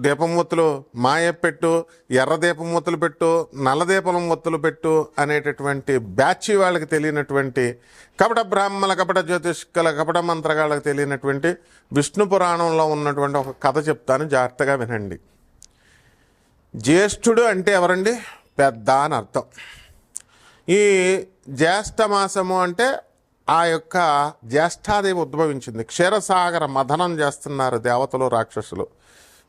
దీపమూర్తులు మాయ పెట్టు ఎర్ర దీపమూర్తులు పెట్టు నల్ల దీపమూర్తులు పెట్టు అనేటటువంటి బ్యాచ్ వాళ్ళకి తెలియనటువంటి కపట బ్రాహ్మణ కపట జ్యోతిష్కల కపట మంత్రగాళ్ళకి తెలియనటువంటి విష్ణు పురాణంలో ఉన్నటువంటి ఒక కథ చెప్తాను జాగ్రత్తగా వినండి. జ్యేష్ఠుడు అంటే ఎవరండి? పెద్ద అని అర్థం. ఈ జ్యేష్ఠ మాసము అంటే ఆ యొక్క జ్యేష్ఠాదేవి ఉద్భవించింది. క్షీరసాగర మథనం చేస్తున్నారు దేవతలు రాక్షసులు.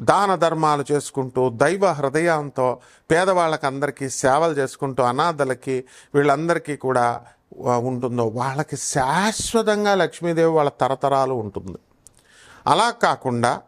దాన ధర్మాలు చేసుకుంటూ దైవ హృదయంతో పేదవాళ్ళకి అందరికీ సేవలు చేసుకుంటూ అనాథలకి వీళ్ళందరికీ కూడా ఉంటుందో వాళ్ళకి శాశ్వతంగా లక్ష్మీదేవి వాళ్ళ తరతరాలు ఉంటుంది. అలా కాకుండా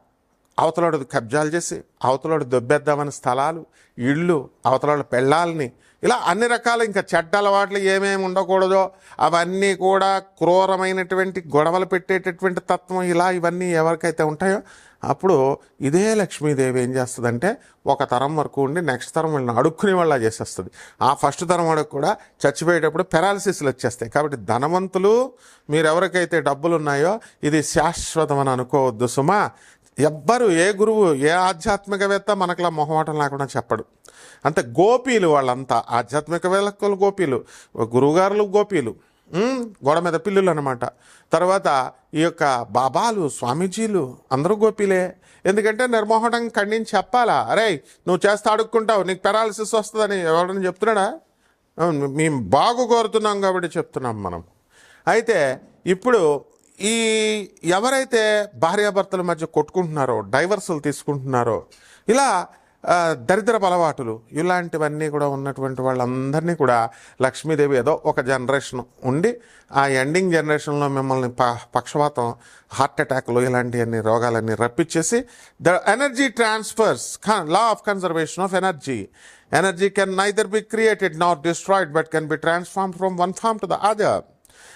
అవతలోడు కబ్జాలు చేసి అవతలోడు దొబ్బేద్దామని స్థలాలు ఇళ్ళు అవతలోడు పెళ్ళాలని ఇలా అన్ని రకాల ఇంకా చెడ్డ అలవాట్లు ఏమేమి ఉండకూడదో అవన్నీ కూడా క్రూరమైనటువంటి గొడవలు పెట్టేటటువంటి తత్వం ఇలా ఇవన్నీ ఎవరికైతే ఉంటాయో అప్పుడు ఇదే లక్ష్మీదేవి ఏం చేస్తుందంటే ఒక తరం వరకు ఉండి నెక్స్ట్ తరం వాళ్ళని అడుక్కునే వాళ్ళ చేసేస్తుంది. ఆ ఫస్ట్ తరం వాడికి కూడా చచ్చిపోయేటప్పుడు పెరాలసిస్లు వచ్చేస్తాయి. కాబట్టి ధనవంతులు మీరెవరికైతే డబ్బులు ఉన్నాయో ఇది శాశ్వతం అని అనుకోవద్దు సుమా. ఎవ్వరు ఏ గురువు ఏ ఆధ్యాత్మికవేత్త మనకులా మొహమాటం లేకుండా చెప్పడు. అంటే గోపీలు వాళ్ళంతా ఆధ్యాత్మికవేత్తలు గోపీలు గురువుగారులు గోపీలు గోడ మీద పిల్లులు అనమాట తర్వాత ఈ యొక్క బాబాలు స్వామీజీలు అందరూ గోపీలే. ఎందుకంటే నిర్మోహటం ఖండించి చెప్పాలా? అరే నువ్వు చేస్తే అడుక్కుంటావు నీకు పెరాలసిస్ వస్తుందని ఎవరైనా చెప్తున్నాడా? మేము బాగు కోరుతున్నాం కాబట్టి చెప్తున్నాం మనం. అయితే ఇప్పుడు ఈ ఎవరైతే భార్యాభర్తల మధ్య కొట్టుకుంటున్నారో డైవర్సులు తీసుకుంటున్నారో ఇలా దరిద్ర దరిద్రపు అలవాటులు ఇలాంటివన్నీ కూడా ఉన్నటువంటి వాళ్ళందరినీ కూడా లక్ష్మీదేవి ఏదో ఒక జనరేషన్ ఉండి ఆ ఎండింగ్ జనరేషన్లో మిమ్మల్ని ప పక్షవాతం హార్ట్ అటాక్లు ఇలాంటివన్నీ రోగాలన్నీ రప్పించేసి the energy transfers law of conservation of energy. Energy can neither be created not destroyed but can be transform from one form to the other.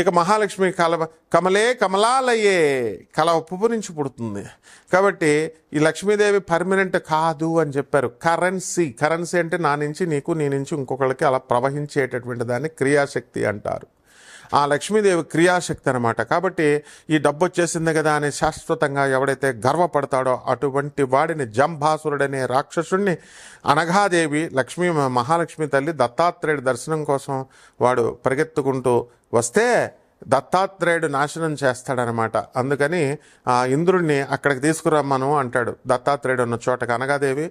ఇక మహాలక్ష్మి కల కమలే కమలాలయే కలవ ఉప్పు నుంచి పుడుతుంది. కాబట్టి ఈ లక్ష్మీదేవి పర్మనెంట్ కాదు అని చెప్పారు. కరెన్సీ కరెన్సీ అంటే నా నుంచి నీకు నీ నుంచి ఇంకొకళ్ళకి అలా ప్రవహించేటటువంటి దాన్ని క్రియాశక్తి అంటారు. ఆ లక్ష్మీదేవి క్రియాశక్తి అనమాట కాబట్టి ఈ డబ్బు వచ్చేసింది కదా అని శాశ్వతంగా ఎవడైతే గర్వపడతాడో అటువంటి వాడిని జంభాసురుడనే రాక్షసుడిని అనఘాదేవి లక్ష్మీ మహాలక్ష్మి తల్లి దత్తాత్రేయుడి దర్శనం కోసం వాడు పరిగెత్తుకుంటూ వస్తే దత్తాత్రేయుడు నాశనం చేస్తాడనమాట. అందుకని ఆ ఇంద్రుడిని అక్కడికి తీసుకురమ్మను అంటాడు. దత్తాత్రేయుడు ఉన్న చోట కనగాదేవి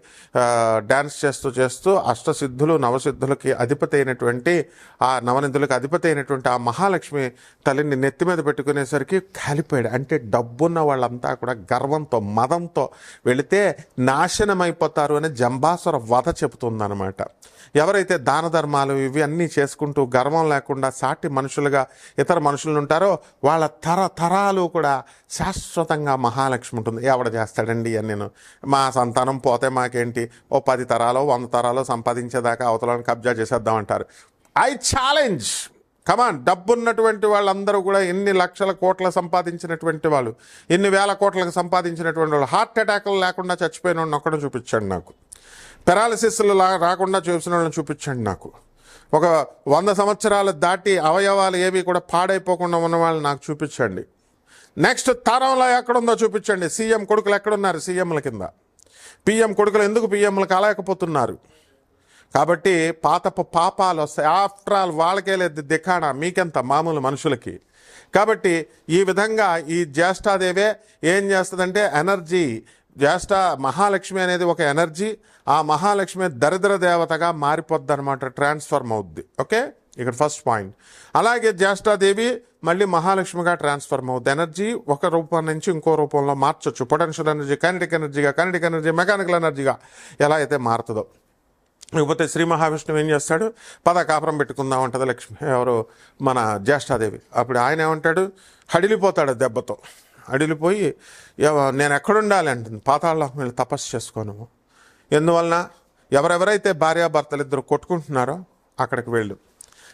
డ్యాన్స్ చేస్తూ చేస్తూ అష్టసిద్ధులు నవసిద్ధులకి అధిపతి అయినటువంటి ఆ నవనిధులకు అధిపతి అయినటువంటి ఆ మహాలక్ష్మి తల్లిని నెత్తి మీద పెట్టుకునేసరికి కాలిపోయాడు. అంటే డబ్బున్న వాళ్ళంతా కూడా గర్వంతో మదంతో వెళితే నాశనమైపోతారు అని జంబాసుర వధ చెబుతుందనమాట. ఎవరైతే దాన ధర్మాలు ఇవి అన్నీ చేసుకుంటూ గర్వం లేకుండా సాటి మనుషులుగా ఇతర మనుషులు ఉంటారో వాళ్ళ తరతరాలు కూడా శాశ్వతంగా మహాలక్ష్మి ఉంటుంది. ఎవడ చేస్తాడండి అని నేను మా సంతానం పోతే మాకేంటి? ఓ పది తరాలో వంద తరాలో సంపాదించేదాకా అవతలను కబ్జా చేసేద్దామంటారు. I challenge! Come on! డబ్బున్నటువంటి వాళ్ళందరూ కూడా ఎన్ని లక్షల కోట్ల సంపాదించినటువంటి వాళ్ళు ఎన్ని వేల కోట్లకు సంపాదించినటువంటి వాళ్ళు హార్ట్ అటాక్లు లేకుండా చచ్చిపోయిన వాడిని చూపించండి నాకు. పెరాలసిస్లు రాకుండా చూసిన వాళ్ళని చూపించండి నాకు. ఒక వంద సంవత్సరాలు దాటి అవయవాలు ఏవి కూడా పాడైపోకుండా ఉన్న వాళ్ళని నాకు చూపించండి. నెక్స్ట్ తరంలో ఎక్కడుందో చూపించండి. సీఎం కొడుకులు ఎక్కడున్నారు? సీఎంల కింద. పిఎం కొడుకులు ఎందుకు పిఎంలు కాలేకపోతున్నారు కాబట్టి పాతపు పాపాలు వస్తాయి ఆఫ్టర్ ఆల్ వాళ్ళకే లేదు దిఖాణ మీకెంత మామూలు మనుషులకి? కాబట్టి ఈ విధంగా ఈ జ్యేష్ఠాదేవే ఏం చేస్తుందంటే ఎనర్జీ జ్యేష్ఠ మహాలక్ష్మి అనేది ఒక ఎనర్జీ ఆ మహాలక్ష్మి దరిద్ర దేవతగా మారిపోద్ది అనమాట ట్రాన్స్ఫర్మ్ అవుద్ది. ఓకే? ఇక్కడ ఫస్ట్ పాయింట్. అలాగే జ్యేష్ఠాదేవి మళ్ళీ మహాలక్ష్మిగా ట్రాన్స్ఫర్మ్ అవుద్ది. ఎనర్జీ ఒక రూపం నుంచి ఇంకో రూపంలో మార్చొచ్చు. పొటెన్షియల్ ఎనర్జీ కైనటిక్ ఎనర్జీగా కైనటిక్ ఎనర్జీ మెకానికల్ ఎనర్జీగా ఎలా అయితే మారుతుందో. లేకపోతే శ్రీ మహావిష్ణువు ఏం చేస్తాడు? పద కాపురం పెట్టుకుందాం అంటది లక్ష్మి ఎవరు? మన జ్యేష్ఠాదేవి. అప్పుడు ఆయన ఏమంటాడు? హడిలిపోతాడు దెబ్బతో. అడిలిపోయి "ఎవ- నేను ఎక్కడుండాలి అంటుంది. పాతాళం వెళ్ళి తపస్సు చేసుకోను. ఎందువలన ఎవరెవరైతే భార్యాభర్తలు ఇద్దరు కొట్టుకుంటున్నారో అక్కడికి వెళ్ళు.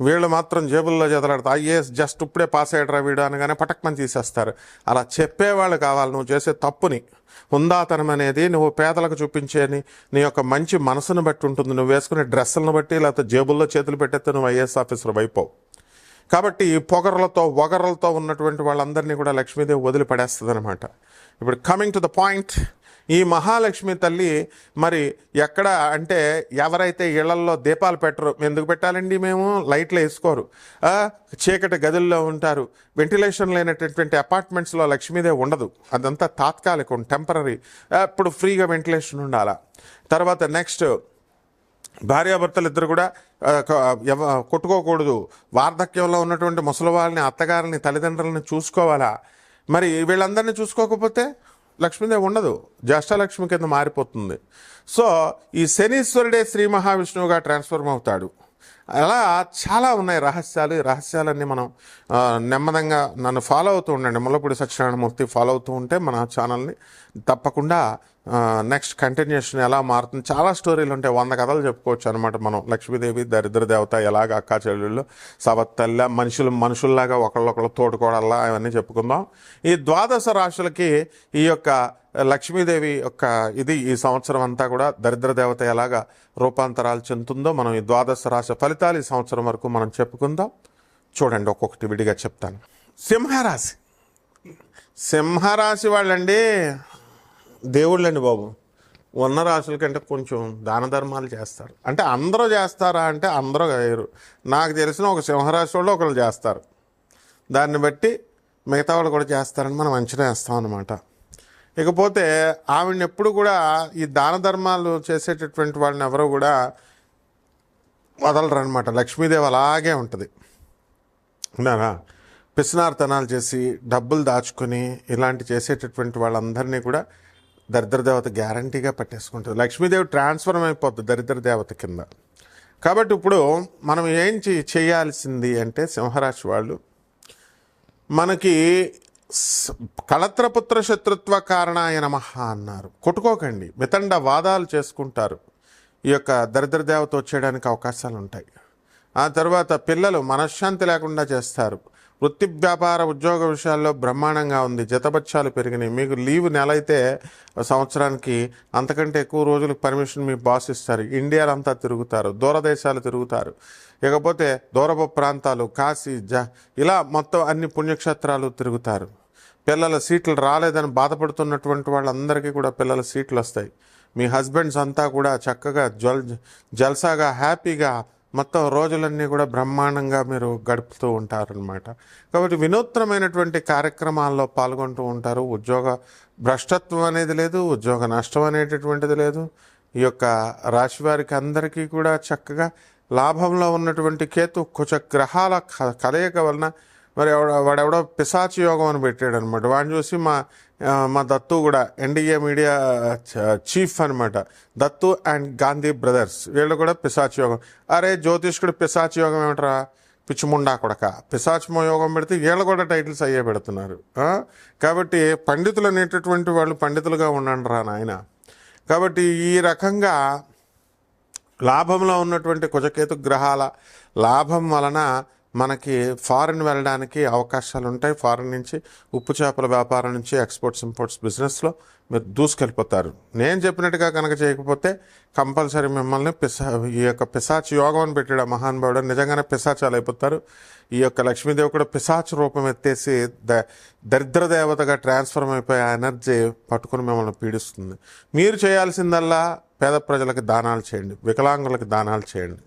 వీళ్ళు మాత్రం జేబుల్లో చేతలాడతారు ఐఏఎస్ జస్ట్ ఇప్పుడే పాస్ అయ్యడరా వీడు అనగానే పటక్మని తీసేస్తారు. అలా చెప్పేవాళ్ళు కావాలి నువ్వు చేసే తప్పుని. హుందాతనం అనేది నువ్వు పేదలకు చూపించేని నీ యొక్క మంచి మనసును బట్టి ఉంటుంది. నువ్వు వేసుకునే డ్రెస్సులను బట్టి లేకపోతే జేబుల్లో చేతులు పెట్టేస్తే నువ్వు ఐఏఎస్ ఆఫీసర్ అయిపోవు కాబట్టి ఈ పొగరలతో ఒగరలతో ఉన్నటువంటి వాళ్ళందరినీ కూడా లక్ష్మీదేవి వదిలిపడేస్తుంది అనమాట ఇప్పుడు కమింగ్ టు ద పాయింట్ ఈ మహాలక్ష్మి తల్లి మరి ఎక్కడ అంటే ఎవరైతే ఇళ్ళల్లో దీపాలు పెట్టరు ఎందుకు పెట్టాలండి మేము? లైట్లు వేసుకోరు. చీకటి గదుల్లో ఉంటారు. వెంటిలేషన్ లేనటువంటి అపార్ట్మెంట్స్లో లక్ష్మీదేవి ఉండదు. అదంతా తాత్కాలికం టెంపరీ. ఇప్పుడు ఫ్రీగా వెంటిలేషన్ ఉండాలా? తర్వాత నెక్స్ట్ భార్యాభర్తలు ఇద్దరు కూడా ఎవ- కొట్టుకోకూడదు. వార్ధక్యంలో ఉన్నటువంటి ముసలి వాళ్ళని అత్తగారిని తల్లిదండ్రులని చూసుకోవాలా? మరి వీళ్ళందరినీ చూసుకోకపోతే లక్ష్మీదేవి ఉండదు. జ్యేష్ఠలక్ష్మి కింద మారిపోతుంది. సో ఈ శనీశ్వరుడే శ్రీ మహావిష్ణువుగా ట్రాన్స్ఫర్మ్ అవుతాడు. అలా చాలా ఉన్నాయి రహస్యాలు. ఈ రహస్యాలన్నీ మనం నెమ్మదంగా నన్ను ఫాలో అవుతూ ఉండండి. ముల్లపూడి సత్యనారాయణమూర్తి ఫాలో అవుతూ ఉంటే మన ఛానల్ని తప్పకుండా నెక్స్ట్ కంటిన్యూషన్ ఎలా మారుతుంది? చాలా స్టోరీలు ఉంటాయి. వంద కథలు చెప్పుకోవచ్చు అనమాట మనం. లక్ష్మీదేవి దరిద్ర దేవత ఎలాగ అక్క చెల్లెళ్ళు సవత్తల్ల మనుషులు మనుషుల్లాగా ఒకళ్ళొకళ్ళు తోడుకోవడల్లా అవన్నీ చెప్పుకుందాం. ఈ ద్వాదశ రాశులకి ఈ యొక్క లక్ష్మీదేవి యొక్క ఇది ఈ సంవత్సరం అంతా కూడా దరిద్ర దేవత ఎలాగా రూపాంతరాలు చెందుతుందో మనం ఈ ద్వాదశ రాశి ఫలితాలు ఈ సంవత్సరం వరకు మనం చెప్పుకుందాం. చూడండి ఒక్కొక్కటి విడిగా చెప్తాను. సింహరాశి. సింహరాశి వాళ్ళండి దేవుళ్ళండి బాబు. ఉన్న రాశుల కంటే కొంచెం దాన ధర్మాలు చేస్తారు. అంటే అందరూ చేస్తారా అంటే అందరూ వేయరు నాకు తెలిసిన ఒక సింహరాశి వాళ్ళు ఒకళ్ళు చేస్తారు. దాన్ని బట్టి మిగతా వాళ్ళు కూడా చేస్తారని మనం అంచనా వేస్తాం అనమాట ఇకపోతే ఆవిడని ఎప్పుడు కూడా ఈ దాన ధర్మాలు చేసేటటువంటి వాళ్ళని ఎవరూ కూడా వదలరు అనమాట లక్ష్మీదేవి అలాగే ఉంటుంది. విన్నారా? పిసినార్తనాలు చేసి డబ్బులు దాచుకొని ఇలాంటి చేసేటటువంటి వాళ్ళందరినీ కూడా దరిద్ర దేవత గ్యారంటీగా పట్టేసుకుంటుంది. లక్ష్మీదేవి ట్రాన్స్ఫర్మ్ అయిపోద్ది దరిద్ర దేవత కింద. కాబట్టి ఇప్పుడు మనం ఏం చేయాల్సింది అంటే సింహరాశి వాళ్ళు మనకి కళత్రపుత్ర శత్రుత్వ కారణాయ నమః అన్నారు. కొట్టుకోకండి. వితండ వాదాలు చేసుకుంటారు. ఈ యొక్క దరిద్ర దేవత వచ్చేయడానికి అవకాశాలు ఉంటాయి ఆ తర్వాత పిల్లలు మనశ్శాంతి లేకుండా చేస్తారు. వృత్తి వ్యాపార ఉద్యోగ విషయాల్లో బ్రహ్మాండంగా ఉంది జతబత్యాలు పెరిగినాయి. మీకు లీవ్ నెల అయితే సంవత్సరానికి అంతకంటే ఎక్కువ రోజులకు పర్మిషన్ మీ బాస్ ఇస్తారు. ఇండియాలో అంతా తిరుగుతారు దూరదేశాలు తిరుగుతారు. ఇకపోతే దూరపు ప్రాంతాలు కాశీ జ ఇలా మొత్తం అన్ని పుణ్యక్షేత్రాలు తిరుగుతారు. పిల్లల సీట్లు రాలేదని బాధపడుతున్నటువంటి వాళ్ళందరికీ కూడా పిల్లల సీట్లు వస్తాయి. మీ హస్బెండ్స్ అంతా కూడా చక్కగా జల్ జల్సాగా హ్యాపీగా మొత్తం రోజులన్నీ కూడా బ్రహ్మాండంగా మీరు గడుపుతూ ఉంటారనమాట కాబట్టి వినూత్నమైనటువంటి కార్యక్రమాల్లో పాల్గొంటూ ఉంటారు. ఉద్యోగ భ్రష్టత్వం అనేది లేదు ఉద్యోగ నష్టం అనేటటువంటిది లేదు. ఈ యొక్క రాశి వారికి అందరికీ కూడా చక్కగా లాభంలో ఉన్నటువంటి కేతు కుచ గ్రహాల క- కలయిక వలన మరి ఎవడ వాడెవడో పిశాచి యోగం అని పెట్టాడు అనమాట వాడిని చూసి మా మా దత్తు కూడా ఎన్డీఏ మీడియా చ- చీఫ్ అనమాట దత్తు అండ్ గాంధీ బ్రదర్స్ వీళ్ళు కూడా పిశాచి యోగం. అరే జ్యోతిష్కుడు పిశాచి యోగం ఏమిట్రా? పిచ్చిముండా కొడక. పిశాచిమో యోగం పెడితే వీళ్ళు కూడా టైటిల్స్ అయ్యే పెడుతున్నారు. కాబట్టి పండితులు అనేటటువంటి వాళ్ళు పండితులుగా ఉండండి రా నాయన. కాబట్టి ఈ రకంగా లాభంలో ఉన్నటువంటి కుజకేతు గ్రహాల లాభం వలన మనకి ఫారిన్ వెళ్ళడానికి అవకాశాలు ఉంటాయి ఫారిన్ నుంచి ఉప్పు చేపల వ్యాపారం నుంచి ఎక్స్పోర్ట్స్ ఇంపోర్ట్స్ బిజినెస్లో మీరు దూసుకెళ్ళిపోతారు. నేను చెప్పినట్టుగా కనుక చేయకపోతే కంపల్సరీ మిమ్మల్ని పిసా ఈ యొక్క పిశాచి యోగం అని పెట్టాడు ఆ మహానుభావుడు నిజంగానే పిశాచాలు అయిపోతారు ఈ యొక్క లక్ష్మీదేవి కూడా పిశాచ్ రూపం ఎత్తేసి ద దరిద్ర దేవతగా ట్రాన్స్ఫర్మ్ అయిపోయి ఆ ఎనర్జీ పట్టుకుని మిమ్మల్ని పీడిస్తుంది. మీరు చేయాల్సిందల్లా పేద ప్రజలకు దానాలు చేయండి. వికలాంగులకు దానాలు చేయండి.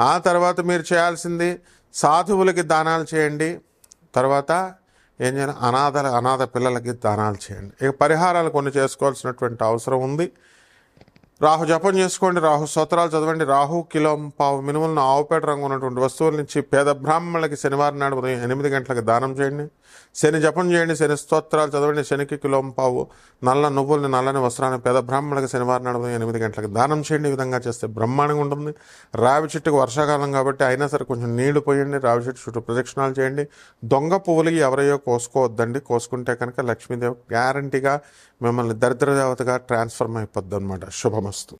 ఆ తర్వాత మీరు చేయాల్సింది సాధువులకి దానాలు చేయండి. తర్వాత ఏం చేయాలి? అనాథల అనాథ పిల్లలకి దానాలు చేయండి. ఇక పరిహారాలు కొన్ని చేసుకోవాల్సినటువంటి అవసరం ఉంది. రాహు జపం చేసుకోండి. రాహు స్తోత్రాలు చదవండి. రాహు కిలో పావు మినుములను ఆవుపేట రంగు ఉన్నటువంటి వస్తువుల నుంచి పేద బ్రాహ్మణులకి శనివారం నాడు ఉదయం ఎనిమిది గంటలకు దానం చేయండి. శని జపం చేయండి శని స్తోత్రాలు చదవండి శనికి కులంపావు నల్ల నువ్వుల్ని నల్లని వస్త్రాన్ని పేద బ్రాహ్మణులకు శనివారం నడవడం ఎనిమిది గంటలకు దానం చేయండి ఈ విధంగా చేస్తే బ్రహ్మాండంగా ఉంటుంది. రావి చెట్టుకు వర్షాకాలం కాబట్టి అయినా సరే కొంచెం నీళ్ళు పోయండి రావి చెట్టు చుట్టూ ప్రదక్షిణాలు చేయండి. దొంగ పువ్వులు ఎవరయ్యో కోసుకోవద్దండి కోసుకుంటే కనుక లక్ష్మీదేవి గ్యారంటీగా మిమ్మల్ని దరిద్ర దేవతగా ట్రాన్స్ఫర్మ్ అయిపోద్ది అనమాట శుభమస్తు.